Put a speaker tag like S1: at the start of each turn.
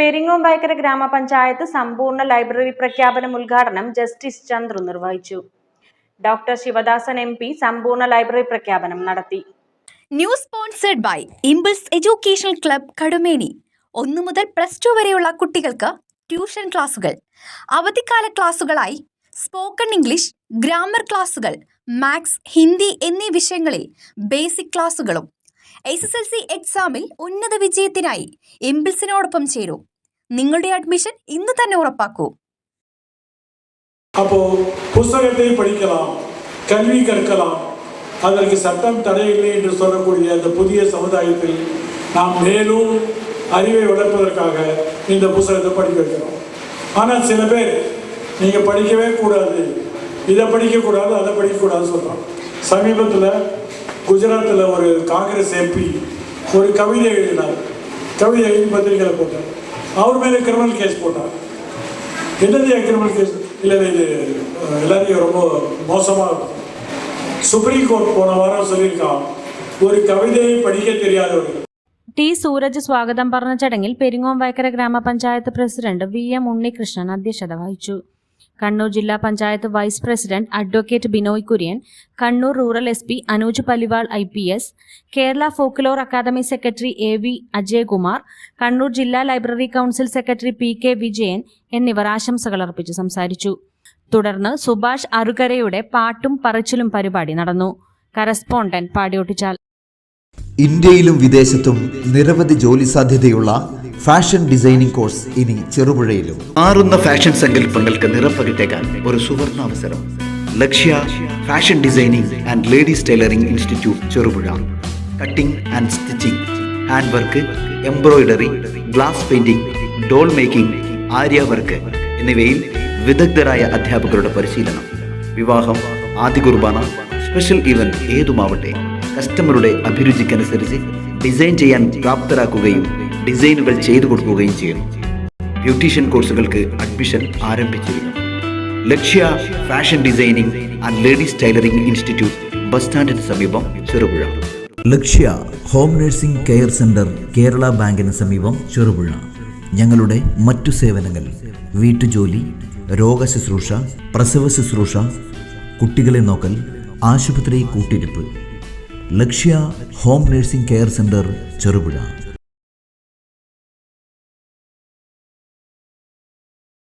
S1: പെരിങ്ങോംവയക്കര ഗ്രാമപഞ്ചായത്ത് സമ്പൂർണ ലൈബ്രറി പ്രഖ്യാപനം ഉദ്ഘാടനം ജസ്റ്റിസ് ചന്ദ്രു നിർവഹിച്ചു. ഡോക്ടർ ശിവദാസൻ എം പി സമ്പൂർണ ലൈബ്രറി പ്രഖ്യാപനം നടത്തി.
S2: News sponsored by impulse educational club Kadumeni. ഒന്നു മുതൽ പ്ലസ് ടു വരെയുള്ള കുട്ടികൾക്ക് ട്യൂഷൻ ക്ലാസുകൾ. അവധിക്കാല ക്ലാസുകളായി സ്പോക്കൺ ഇംഗ്ലീഷ് ഗ്രാമർ ക്ലാസുകൾ മാത്സ് ഹിന്ദി എന്നീ വിഷയങ്ങളിൽ ബേസിക് ക്ലാസുകളും എസ് എസ് എൽ സി എക്സാമിൽ ഉന്നത വിജയത്തിനായി ഇംപിൾസിനോടൊപ്പം ചേരൂ നിങ്ങളുടെ അഡ്മിഷൻ ഇന്ന് തന്നെ ഉറപ്പാക്കൂ
S3: அப்போ புஸ்தகத்தை படிக்கலாம் கல்வி கற்கலாம் அதற்கு சட்டம் தடையில்லை என்று சொல்லக்கூடிய அந்த புதிய சமுதாயத்தில் நாம் மேலும் அறிவை வளர்ப்பதற்காக இந்த புஸ்தகத்தை படிக்க வைக்கிறோம் ஆனால் சில பேர் நீங்கள் படிக்கவே கூடாது இதை படிக்கக்கூடாது அதை படிக்கக்கூடாதுன்னு சொல்கிறான் சமீபத்தில் குஜராத்தில் ஒரு காங்கிரஸ் எம்பி ஒரு கவிதை எழுதினார் கவிதை எழுதி பத்திரிகையில் போட்டார் அவர் மேலே கிரிமினல் கேஸ் போட்டார் என்னது கிரிமினல் கேஸ் இல்லை இது அஹ், எல்லாரையும் ரொம்ப மோசமாக இருக்கும் சுப்ரீம் கோர்ட் போன வாரம் சொல்லியிருக்கான் ஒரு கவிதையை படிக்க தெரியாதவர்கள்
S1: ടി സൂരജ് സ്വാഗതം പറഞ്ഞ ചടങ്ങിൽ പെരിങ്ങോംവയക്കര ഗ്രാമപഞ്ചായത്ത് പ്രസിഡന്റ് വി എം ഉണ്ണികൃഷ്ണൻ അധ്യക്ഷത വഹിച്ചു കണ്ണൂർ ജില്ലാ panchayat vice president advocate Binoy Kurian Kannur rural S P Anuj Paliwal I P S Kerala folklore academy secretary A V Ajayakumar Kannur ജില്ലാ library council secretary P K Vijayan എന്നിവർ ആശംസകൾ അർപ്പിച്ച് സംസാരിച്ചു. തുടർന്ന് സുഭാഷ് അറുകരയുടെ പാട്ടും പറച്ചിലും പരിപാടി നടന്നു. കറസ്പോണ്ടന്റ് പാടിയൊട്ടിച്ചാൽ.
S4: ഇന്ത്യയിലും വിദേശത്തും നിരവധി ജോലി സാധ്യതയുള്ള ഫാഷൻ ഡിസൈനിംഗ് കോഴ്സ് ഇനി ചെറുപുഴയിലും.
S5: മാറുന്ന ഫാഷൻ സങ്കല്പങ്ങൾക്ക് നിറപ്പകിട്ടേക്കാൻ ഒരു സുവർണ അവസരം Lakshya fashion designing and ladies tailoring institute Cherupuzha. Cutting and stitching hand work embroidery glass painting doll making Arya work എന്നിവയിൽ വിദഗ്ധരായ അധ്യാപകരുടെ പരിശീലനം വിവാഹം ആദ്യ കുർബാന സ്പെഷ്യൽ ഇവന്റ് ഏതുമാവട്ടെ കസ്റ്റമറുടെ അഭിരുചിക്കനുസരിച്ച് ഡിസൈൻ ചെയ്യാൻ പ്രാപ്തരാക്കുകയും ഡിസൈനുകൾ ചെയ്തു കൊടുക്കുകയും ചെയ്യുന്നു. ബ്യൂട്ടീഷ്യൻ കോഴ്സുകൾക്ക് അഡ്മിഷൻ ആരംഭിച്ചിരിക്കുന്നു. Lakshya fashion designing and ladies tailoring institute bus സ്റ്റാൻഡിന് സമീപം Cherupuzha.
S4: Lakshya home nursing care centre Kerala ബാങ്കിന് സമീപം ചെറുപുഴ. ഞങ്ങളുടെ മറ്റു സേവനങ്ങൾ വീട്ടുജോലി രോഗശുശ്രൂഷ പ്രസവ ശുശ്രൂഷ കുട്ടികളെ നോക്കൽ ആശുപത്രി കൂട്ടിരിപ്പ്. Lakshya home nursing care centre Cherupuzha.